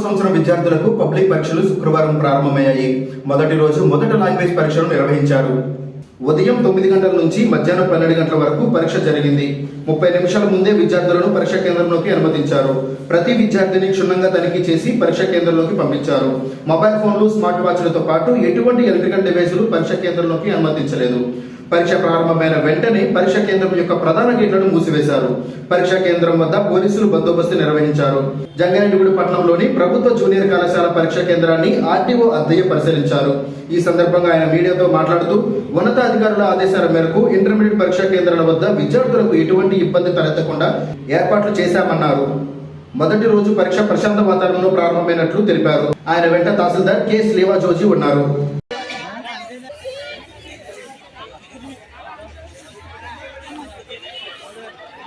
సంవత్సరం విద్యార్థులకు పబ్లిక్ పరీక్షలు శుక్రవారం ప్రారంభమయ్యాయి. మొదటి రోజు మొదటి లాంగ్వేజ్ పరీక్షలు నిర్వహించారు. ఉదయం తొమ్మిది గంటల నుంచి మధ్యాహ్నం పన్నెండు గంటల వరకు పరీక్ష జరిగింది. ముప్పై నిమిషాల ముందే విద్యార్థులను పరీక్ష కేంద్రంలోకి అనుమతించారు. ప్రతి విద్యార్థిని క్షుణ్ణంగా తనిఖీ చేసి పరీక్ష కేంద్రంలోకి పంపించారు. మొబైల్ ఫోన్లు స్మార్ట్ వాచ్లతో పాటు ఎటువంటి ఎలక్ట్రికల్ డివైసులు పరీక్ష కేంద్రంలోకి అనుమతించలేదు. పరీక్ష ప్రారంభమైన వెంటనే పరీక్ష కేంద్రం యొక్క ప్రధాన గేట్లను మూసివేశారు. పరీక్షా కేంద్రం వద్ద పోలీసులు బందోబస్తు నిర్వహించారు. జంగారెడ్డిగూడి పట్టణంలోని ప్రభుత్వ జూనియర్ కళాశాల పరీక్షా కేంద్రాన్ని ఆర్టీఓ అద్దయ్య పరిశీలించారు. ఈ సందర్భంగా ఆయన మీడియాతో మాట్లాడుతూ ఉన్నతాధికారుల ఆదేశాల మేరకు ఇంటర్మీడియట్ పరీక్షా కేంద్రాల వద్ద విద్యార్థులకు ఎటువంటి ఇబ్బంది తలెత్తకుండా ఏర్పాట్లు చేశామన్నారు. మొదటి రోజు పరీక్ష ప్రశాంత వాతావరణంలో ప్రారంభమైనట్లు తెలిపారు. ఆయన వెంట తహసీల్దార్ కె. శ్రీవా జోజీ ఉన్నారు.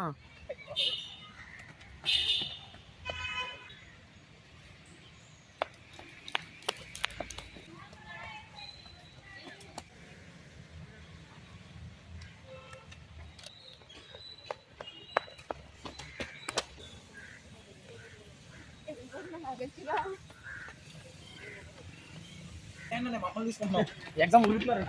Ah. ఎగ్జామ్ ఊరుకున్నారు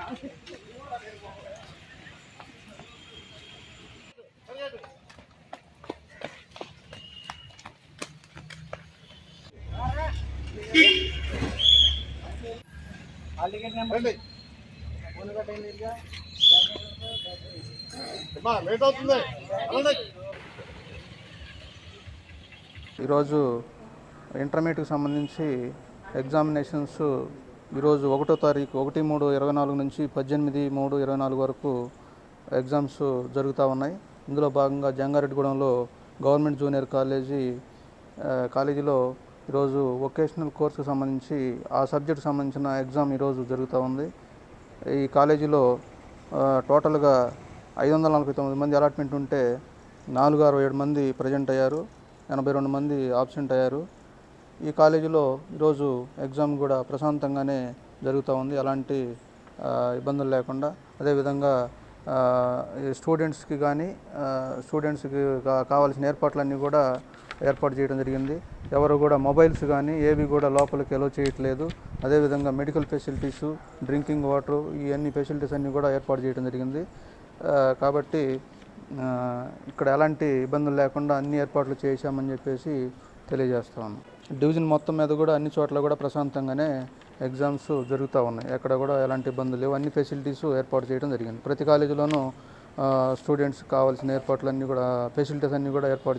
అవుతుంది ఈరోజు ఇంటర్మీడియట్కి సంబంధించి ఎగ్జామినేషన్స్ ఈరోజు ఒకటో తారీఖు ఒకటి మూడు ఇరవై నాలుగు నుంచి పద్దెనిమిది మూడు ఇరవై నాలుగు వరకు ఎగ్జామ్స్ జరుగుతూ ఉన్నాయి. ఇందులో భాగంగా జంగారెడ్డిగూడెంలో గవర్నమెంట్ జూనియర్ కాలేజీ కాలేజీలో ఈరోజు వొకేషనల్ కోర్సుకు సంబంధించి ఆ సబ్జెక్ట్ సంబంధించిన ఎగ్జామ్ ఈరోజు జరుగుతూ ఉంది. ఈ కాలేజీలో టోటల్గా ఐదు వందల నలభై తొమ్మిది మంది అలాట్మెంట్ ఉంటే నాలుగు అరవై ఏడు మంది ప్రజెంట్ అయ్యారు. ఎనభై రెండు మంది ఆబ్సెంట్ అయ్యారు. ఈ కాలేజీలో ఈరోజు ఎగ్జామ్ కూడా ప్రశాంతంగానే జరుగుతూ ఉంది. ఎలాంటి ఇబ్బందులు లేకుండా. అదేవిధంగా ఈ స్టూడెంట్స్కి కానీ స్టూడెంట్స్కి కావాల్సిన ఏర్పాట్లన్నీ కూడా ఏర్పాటు చేయడం జరిగింది. ఎవరు కూడా మొబైల్స్ కానీ ఏవి కూడా లోపలికి ఎలో చేయట్లేదు. అదేవిధంగా మెడికల్ ఫెసిలిటీస్ డ్రింకింగ్ వాటర్ ఇవన్నీ ఫెసిలిటీస్ అన్నీ కూడా ఏర్పాటు చేయడం జరిగింది. కాబట్టి ఇక్కడ ఎలాంటి ఇబ్బందులు లేకుండా అన్ని ఏర్పాట్లు చేశామని చెప్పేసి తెలియజేస్తా ఉన్నాం. డివిజన్ మొత్తం మీద కూడా అన్ని చోట్ల కూడా ప్రశాంతంగానే ఎగ్జామ్స్ జరుగుతూ ఉన్నాయి. ఎక్కడ కూడా ఎలాంటి ఇబ్బందులు లేవు. అన్ని ఫెసిలిటీస్ ఏర్పాటు చేయడం జరిగింది. ప్రతి కాలేజీలోనూ స్టూడెంట్స్ కావాల్సిన ఏర్పాట్లు అన్నీ కూడా ఫెసిలిటీస్ అన్నీ కూడా ఏర్పాటు